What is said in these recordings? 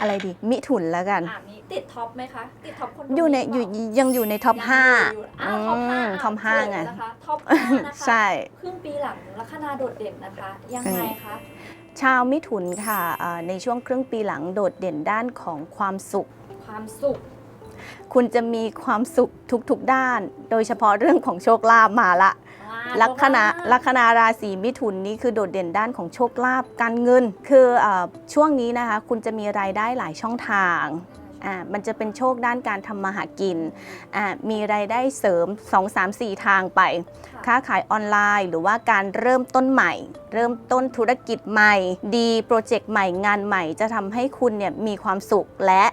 อะไรดี มิถุนแล้วกัน อะมีติดท็อปไหมคะ ติดท็อปคนอยู่ในหอยู่รืเปล่า ยังอยู่ในท็อปยังห้าอยู่อ้าวท็อปห้าอืมท็อปห้าไงนะคะท็อปห้านะคะ ใช่ ครึ่งปีหลังลัคนาโดดเด่นนะคะ ยังไงคะชาวมิถุนค่ะเอ่อในช่วงครึ่งปีหลังโดดเด่นด้านของความสุข ความสุขคุณจะมีความสุขทุกๆด้าน โดยเฉพาะเรื่องของโชคลาภมาละอ่า ลัคนาเพราะว่าลัคนาราศีมิถุนนี้คือโดดเด่นด้านของโชคลาภการเงิน คือเออช่วงนี้นะคะ คุณจะมีรายได้หลายช่องทางอ่ามันจะเป็นโชคด้านการทำมาหากินอ่ามีรายได้เสริม 2 3 4 ทางไปค่ะค้าขายออนไลน์ หรือว่าการเริ่มต้นใหม่ เริ่มต้นธุรกิจใหม่ ดีโปรเจกต์ใหม่งานใหม่ จะทำให้คุณเนี่ยมีความสุขและ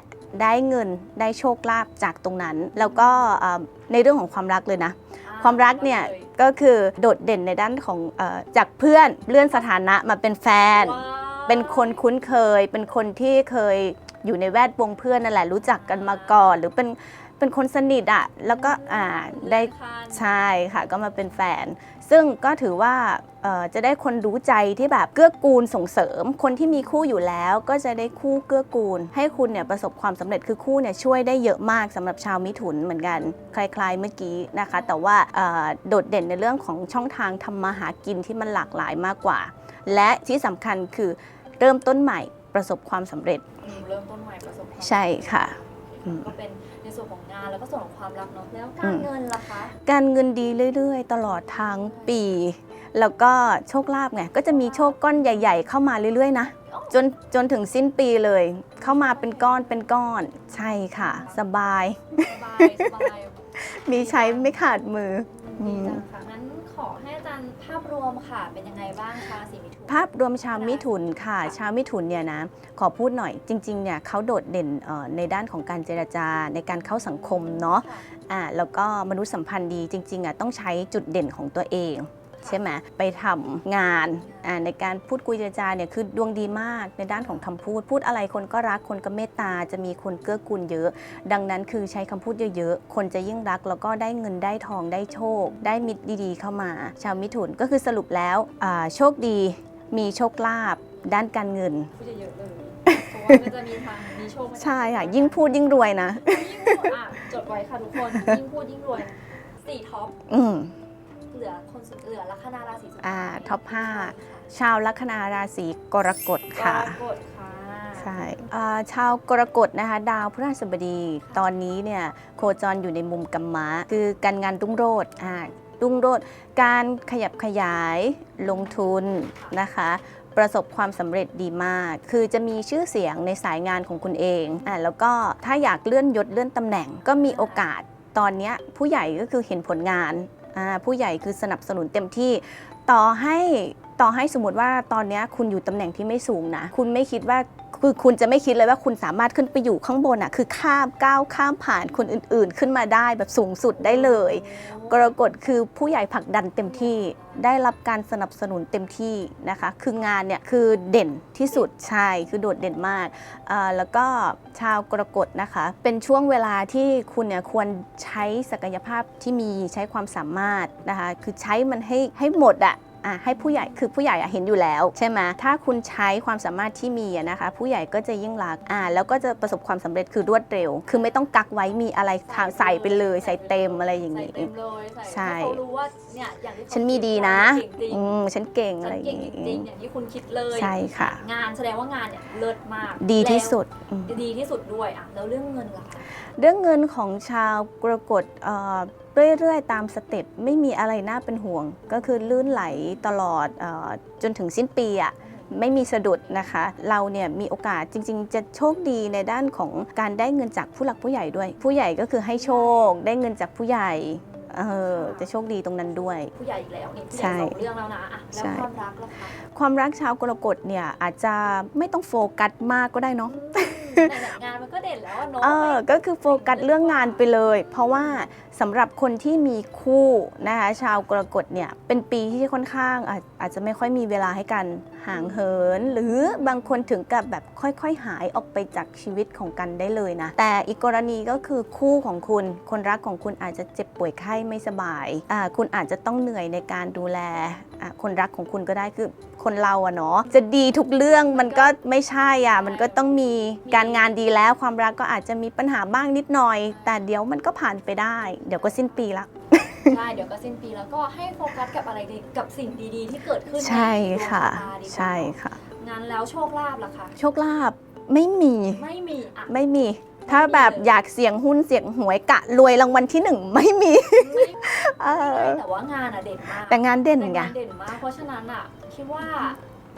ได้เงินได้โชคลาภจากตรงนั้น แล้วก็เอ่อในเรื่องของความรักเลยนะอ่ ความรักเนี่ยลก็คือโดดเด่นในด้านของเออจากเพื่อนเลื่อนสถานะมาเป็นแฟนว้าวเป็นคนคุ้นเคย เป็นคนที่เคยอยู่ในแวดวงเพื่อนนั่นแหละรู้จักกันมาก่อน หรือเป็นเป็นคนสนิทอะแล้วก็อ่าได้เลื่อนขั้นใช่ค่ะก็มาเป็นแฟน ซึ่งก็ถือว่าเอ่อจะได้คนรู้ใจที่แบบเกื้อกูลส่งเสริม คนที่มีคู่อยู่แล้วก็จะได้คู่เกื้อกูล ให้คุณเนี่ยประสบความสำเร็จคือคู่เนี่ยช่วยได้เยอะมากสำหรับชาวมิถุนเหมือนกัน คล้ายๆเมื่อกี้นะคะ แต่ว่าเอ่อโดดเด่นในเรื่องของช่องทางทำมาหากินที่มันหลากหลายมากกว่า และที่สำคัญคือเริ่มต้นใหม่ประสบความสำเร็จอืมเริ่มต้นใหม่ประสบความใช่ค่ะ อืม ก็เป็นในส่วนของงานแล้วก็ส่วนของความรักเนาะแล้วอืการมเงินล่ะคะการเงินดีเรื่อยๆ ตลอดทั้งปี แล้วก็โชคลาภไงก็จะมีโชคก้อนใหญ่ ๆ เข้ามาเรื่อยๆนะจนจนถึงสิ้นปีเลย เข้ามาเป็นก้อนเป็นก้อน ใช่ค่ะ สบาย สบายสบายมีใช้ไม่ขาดมือดีจังค่ะ รวมค่ะ เป็นยังไงบ้างคะสีมิถุน ภาพรวมชาวมิถุนค่ะ ชาวมิถุนเนี่ยนะขอพูดหน่อยจริงๆเนี่ยเขาโดดเด่นเอ่อในด้านของการเจรจาในการเข้าสังคมเนาะค่ะ อ่าแล้วก็มนุษยสัมพันธ์ดีจริงๆอะต้องใช้จุดเด่นของตัวเอง ใช่ไหมไปทำงานอ่าในการพูดคุยเจรจาเนี่ยคือดวงดีมากในด้านของคำพูด พูดอะไรคนก็รักคนก็เมตตาจะมีคนเกื้อกูลเยอะ ดังนั้นคือใช้คำพูดเยอะๆ คนจะยิ่งรักแล้วก็ได้เงินได้ทองได้โชค ได้มิตรดีๆ เข้ามา ชาวมิถุนก็คือสรุปแล้วอ่าโชคดีมีโชคลาภด้านการเงินพูดเยอะๆเลยเพราะว่ามันจะมีทางมีโชคไหมใช่ค่ะยิ่งพูดยิ่งรวยนะยิ่งพูดอะจดไว้ค่ะทุกคนยิ่งพูดยิ่งรวยสี่ท็อปอืมเห ลือคนสุดเหลือลัคนาราศีสุดอ่าท้ายท็อปห้าใช่ชาวลัคนาราศีกรกฎค่ะค่ะกรกฎค่ะใช่อ่าชาวกรกฎนะคะ ดาวพฤหัสบดีตอนนี้เนี่ยโคจรอยู่ในมุมกัมมะ คือการงานรุ่งโรจน์อ่ารุ่งโรจน์การขยับขยายลงทุนนะคะ ประสบความสำเร็จดีมาก คือจะมีชื่อเสียงในสายงานของคุณเองอ่าแล้วก็ถ้าอยากเลื่อนยศเลื่อนตำแหน่งก็มีโอกาสตอนเนี้ยผู้ใหญ่ก็คือเห็นผลงานอ่า ผู้ใหญ่คือสนับสนุนเต็มที่ ต่อให้ต่อให้สมมติว่าตอนนี้คุณอยู่ตำแหน่งที่ไม่สูงนะ คุณไม่คิดว่าคือคุณจะไม่คิดเลยว่าคุณสามารถขึ้นไปอยู่ข้างบนอะคือข้ามก้าวข้ามผ่านคนอื่น ๆ ขึ้นมาได้แบบสูงสุดได้เลย กรกฎคือผู้ใหญ่ผลักดันเต็มที่ได้รับการสนับสนุนเต็มที่นะคะ คืองานเนี่ยคือเด่นที่สุดใช่คือโดดเด่นมากแล้วก็ชาวกรกฎนะคะ เป็นช่วงเวลาที่คุณเนี่ยควรใช้ศักยภาพที่มีใช้ความสามารถนะคะ คือใช้มันให้ให้หมดอะ อะให้ผู้ใหญ่คือผู้ใหญ่อะเห็นอยู่แล้ว ใช่ไหมถ้าคุณใช้ความสามารถที่มีอะนะคะ ผู้ใหญ่ก็จะยิ่งรักอ่าแล้วก็จะประสบความสำเร็จคือรวดเร็ว คือไม่ต้องกักไว้มีอะไรทางใส่ไปเลยใส่เต็มอะไรอย่างใส่นี้เต็มเลยใส่ใช่ให้เขารู้ว่าเนี่ยอย่างที่เขาฉันมีดีนะเก่งจริงอืมฉันเก่งฉัอะไรนอย่าเก่งงจริงนี้ๆอย่างที่คุณคิดเลยใช่ค่ะ งานแสดงว่างานเนี่ยเลิศมาก ดีที่สุดอืมแล้วดีที่สุดด้วยอะแล้วเรื่องเงินล่ะคะ เรื่องเงินของชาวกรกฎเอ่อเรื่อยๆ ตามสเต็ปไม่มีอะไรน่าเป็นห่วง ก็คือลื่นไหลตลอดเออจนถึงสิ้นปีอะไม่มีสะดุดนะคะ เราเนี่ยมีโอกาสจริง ๆ จะโชคดีในด้านของการได้เงินจากผู้หลักผู้ใหญ่ด้วย ผู้ใหญ่ก็คือให้โชคได้เงินจากผู้ใหญ่เออจะโชคดีตรงนั้นด้วย ผู้ใหญ่อีกแล้วนี่ผู้ใหใช่ญ่สองเรื่องแล้วนะอะแล้วใช่ความรักล่ะคะความรักชาวกรกฎเนี่ยอาจจะไม่ต้องโฟกัสมากก็ได้เนาะ ในงานมันก็เด่นแล้วอะเนาะเออก็คือโฟกัสเรื่องงานไปเลย เพราะว่า สำหรับคนที่มีคู่นะคะชาวกรกฎเนี่ยเป็นปีที่ค่อนข้างอาจอาจจะไม่ค่อยมีเวลาให้กันห่างเหิน หรือบางคนถึงกับแบบค่อยๆ หายออกไปจากชีวิตของกันได้เลยนะ แต่อีกกรณีก็คือคู่ของคุณ คนรักของคุณอาจจะเจ็บป่วยไข้ไม่สบายอ่าคุณอาจจะต้องเหนื่อยในการดูแลอะคนรักของคุณก็ได้คือคนเราอะเนาะจะดีทุกเรื่องมันก็ไม่ใช่อะมันก็ต้องมีการงานดีแล้วความรักก็อาจจะมีปัญหาบ้างนิดหน่อย แต่เดี๋ยวมันก็ผ่านไปได้เดี๋ยวก็สิ้นปีละ ใช่เดี๋ยวก็สิ้นปีแล้วก็ให้โฟกัสกับอะไรดีกับสิ่งดีๆ ที่เกิดขึ้นใช่นดวงค่ะชตาดีกว่าใช่ค่ะงั้นแล้วโชคลาภล่ะคะโชคลาภไม่มี ไม่มีอะ ไม่มี ถ้าแบบอยากเสี่ยงหุ้นเสี่ยงหวยกะรวยรางวัลที่หนึ่งไม่มี ไม่เออแต่ว่างานอะเด่นมากแต่งานเด่นแต่ไงงานเด่นมาก เพราะฉะนั้นอะคิดว่า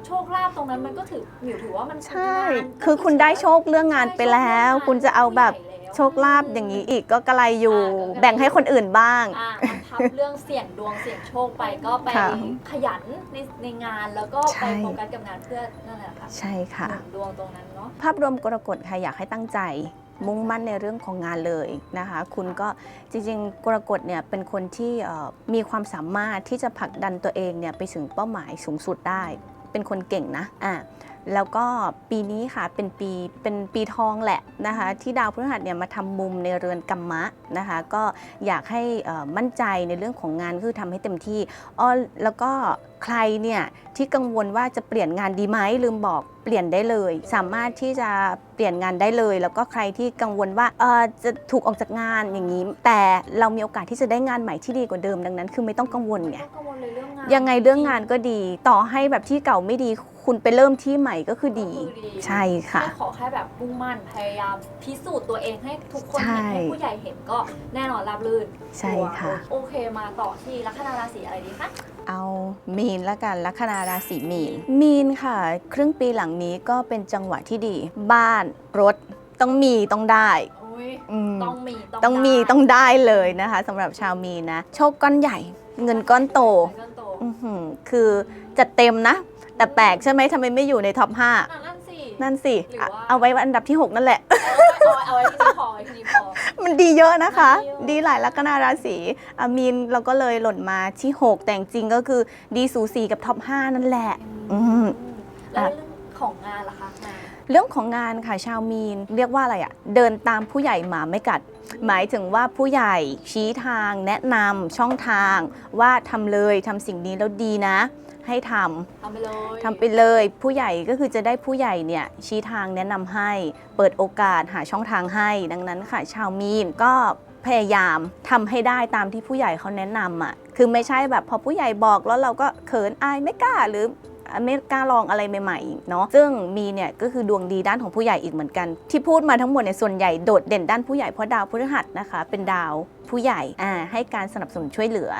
โชคลาภตรงนั้นมันก็ถือหมิวถือว่ามันใช่งาน คือคุณได้โชคเรื่องงานไปแล้ว คุณจะเอาแบบ โชคลาภอย่างนี้อีกก็กระไรอยู่แบ่งให้คนอื่นบ้าง อะมันพับเรื่องเสี่ยงดวงเสี่ยงโชคไปก็ไปค่ะขยันในในงานแล้วก็ใช่ ไปโฟกัสกับงานเพื่อนั่นแหละค่ะใช่ค่ะ หนุนดวงตรงนั้นเนาะ ภาพรวมกรกฎค่ะอยากให้ตั้งใจ มุ่งมั่นในเรื่องของงานเลยนะคะ คุณก็จริงๆ กรกฎเนี่ยเป็นคนที่เอ่อมีความสามารถที่จะผลักดันตัวเองเนี่ยไปถึงเป้าหมายสูงสุดได้ เป็นคนเก่งนะอะ แล้วก็ปีนี้ค่ะเป็นปีเป็นปีทองแหละนะคะที่ดาวพฤหัสเนี่ยมาทำมุมในเรือนกัมมะนะคะก็อยากให้มั่นใจในเรื่องของงานคือทำให้เต็มที่อ้อแล้วก็ใครเนี่ยที่กังวลว่าจะเปลี่ยนงานดีไหมลืมบอกเปลี่ยนได้เลย สามารถที่จะเปลี่ยนงานได้เลย แล้วก็ใครที่กังวลว่าเออจะถูกออกจากงานอย่างนี้ แต่เรามีโอกาสที่จะได้งานใหม่ที่ดีกว่าเดิมดังนั้น คือไม่ต้องกังวลไง ยเรื่องงานยังไงเรื่องงานก็ดี ต่อให้แบบที่เก่าไม่ดีคุณไปเริ่มที่ใหม่ก็คือดี ก็คือใช่ค่ะ แค่ขอแค่แบบมุ่งมั่นพยายามพิสูจน์ตัวเองให้ทุกคนใช่เห็นให้ผู้ใหญ่เห็นก็แน่นอนราบรื่นใช่ค่ะ โอเคมาต่อที่ลัคนาราศีอะไรดีคะเอามีนละกันลัคนาราศีมีน มีนค่ะ ครึ่งปีหลังนี้ก็เป็นจังหวะที่ดี บ้านรถต้องมีต้องได้อุ้ยอืม ต้องมีต้องต้องมีได้ต้องได้เลยนะคะสำหรับชาวมีนนะ โชคก้อนใหญ่ เงินก้อนโต เงินโต อื้อหือคือจัดเต็มนะ แต่แปลกใช่ไหมทำไมไม่อยู่ในท็อปอะนั่นสิ5นั่นสิหรืออะว่าเอาไว้อันดับที่ 6 นั่นแหละ เอาไว้เอาไว้ที่นี่พอไว้ที่นี่พอ มันดีเยอะนะคะดีเยอะดีหลายลัคนาราศีอะมีนเราก็เลยหล่นมาที่ 6 แต่จริงๆก็คือดีสูสีกับท็อป 5 นั่นแหละอืมแล้วเรื่องของงานล่ะคะงาน เรื่องของงานค่ะชาวมีน เรียกว่าอะไรอะเดินตามผู้ใหญ่หมาไม่กัด หมายถึงว่าผู้ใหญ่ชี้ทางแนะนำช่องทาง ว่าทำเลยทำสิ่งนี้แล้วดีนะ ให้ทำทำไปเลยทำไปเลยผู้ใหญ่ก็คือจะได้ผู้ใหญ่เนี่ยชี้ทางแนะนำให้ เปิดโอกาสหาช่องทางให้ ดังนั้นค่ะ ชาวมีนก็พยายามทำให้ได้ตามที่ผู้ใหญ่เขาแนะนำอะ คือไม่ใช่แบบพอผู้ใหญ่บอกแล้วเราก็เขินอายไม่กล้าหรือ ไม่กล้าลองอะไรใหม่ๆเนาะซึ่งมีเนี่ยก็คือดวงดีด้านของผู้ใหญ่อีกเหมือนกัน ที่พูดมาทั้งหมดเนี่ยส่วนใหญ่โดดเด่นด้านผู้ใหญ่เพราะดาวพฤหัสนะคะ เป็นดาวผู้ใหญ่อ่าให้การสนับสนุนช่วยเหลือ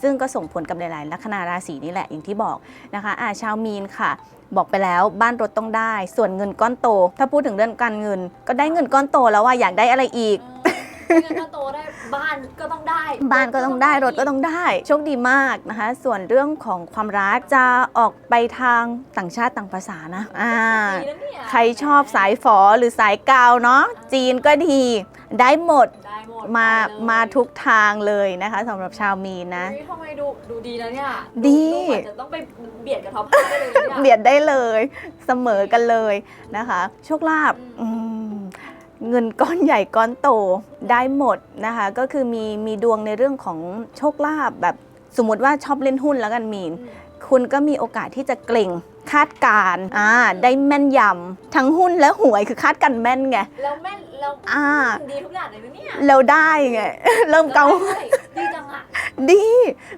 ซึ่งก็ส่งผลกับหลายๆลัคนาราศีนี่แหละอย่างที่บอกนะคะอ่าชาวมีนค่ะ บอกไปแล้วบ้านรถต้องได้ ส่วนเงินก้อนโต ถ้าพูดถึงเรื่องการเงิน ก็ได้เงินก้อนโตแล้วว่าอยากได้อะไรอีกเงั้นถ้าโตได้บ้านก็ต้อง บ้านก็ต้องได้รถก็ต้องได้โชคดีมากนะคะ ส่วนเรื่องของความรักจะออกไปทางต่างชาติต่างภาษานะอ่าดีนะเนี่ยใครชอบสายฝอหรือสายกาวเนาะจีนก็ดีได้หมดได้หมดมาไปเลยมาทุกทางเลยนะคะสำหรับชาวมีนนะ เฮ้ยทำไมดูดูดีนะเนี่ยดีเหมือนจะต้องไปเบียดกับท็อปห้าได้เลยนะเนี่ย เบียดได้เลยเสมอกันเลยนะคะ โชคลาภอืมอืม เงินก้อนใหญ่ก้อนโตได้หมดนะคะ ก็คือมีมีดวงในเรื่องของโชคลาภแบบสมมติว่าชอบเล่นหุ้นแล้วกันมีน คุณก็มีโอกาสที่จะเกรง คาดการณ์อ่าได้แม่นยำทั้งหุ้นและหวยคือคาดกันแม่นไง แล้วแม่นแล้วอ่า ดีทุกอย่างเลยนะเนี่ยเราได้ไง เริ่มเกาได้ดีจังอะ ดี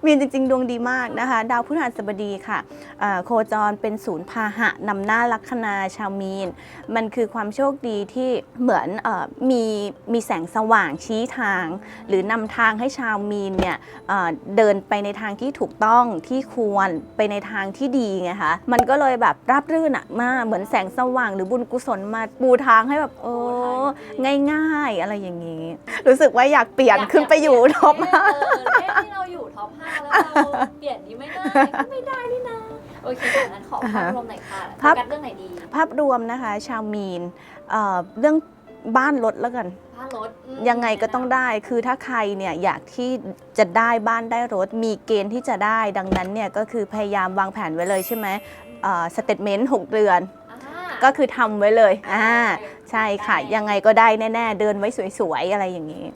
มีนจริง ๆ ดวงดีมากนะคะ ดาวพฤหัสบดีค่ะเอ่อโคจรเป็นศูนย์พาหะนำหน้าลัคนาชาวมีน มันคือความโชคดีที่เหมือนเออมีมีแสงสว่างชี้ทาง หรือนำทางให้ชาวมีนเนี่ยเอ่อเดินไปในทางที่ถูกต้องที่ควรไปในทางที่ดีไงคะมันก็เลยแบบราบรื่นอะมากเหมือนแสงสว่างหรือบุญกุศลมาปูทางให้แบบเออง่ายๆ อะไรอย่างนี้ รู้สึกว่าอยากเปลี่ยนขึ้นไปอยู่ท็อปเอห้าอเอ๊ะที่เราอยู่ท็อปห้าแล้วเราเปลี่ยนนี้ไม่ได้ก็ไม่ได้นี่นะโอเคค่ะงั้นขอภาพรวมหน่อยค่ะภาพโฟกัสเรื่องไหนดี ภาพรวมนะคะ ชาวมีนเอ่อเรื่องบ้านรถแล้วกันบ้านรถอืมยังไงก็ต้องได้คือถ้าใครเนี่ยอยากที่จะได้บ้านได้รถ มีเกณฑ์ที่จะได้ดังนั้นเนี่ยก็คือพยายามวางแผนไว้เลยใช่ไหม สเตทเมนต์6เดือนอ่าก็คือทำไว้เลยอ่าโอเคใช่ค่ะได้ยังไงก็ได้แน่ ๆ เดินไว้สวย ๆ อะไรอย่างนี้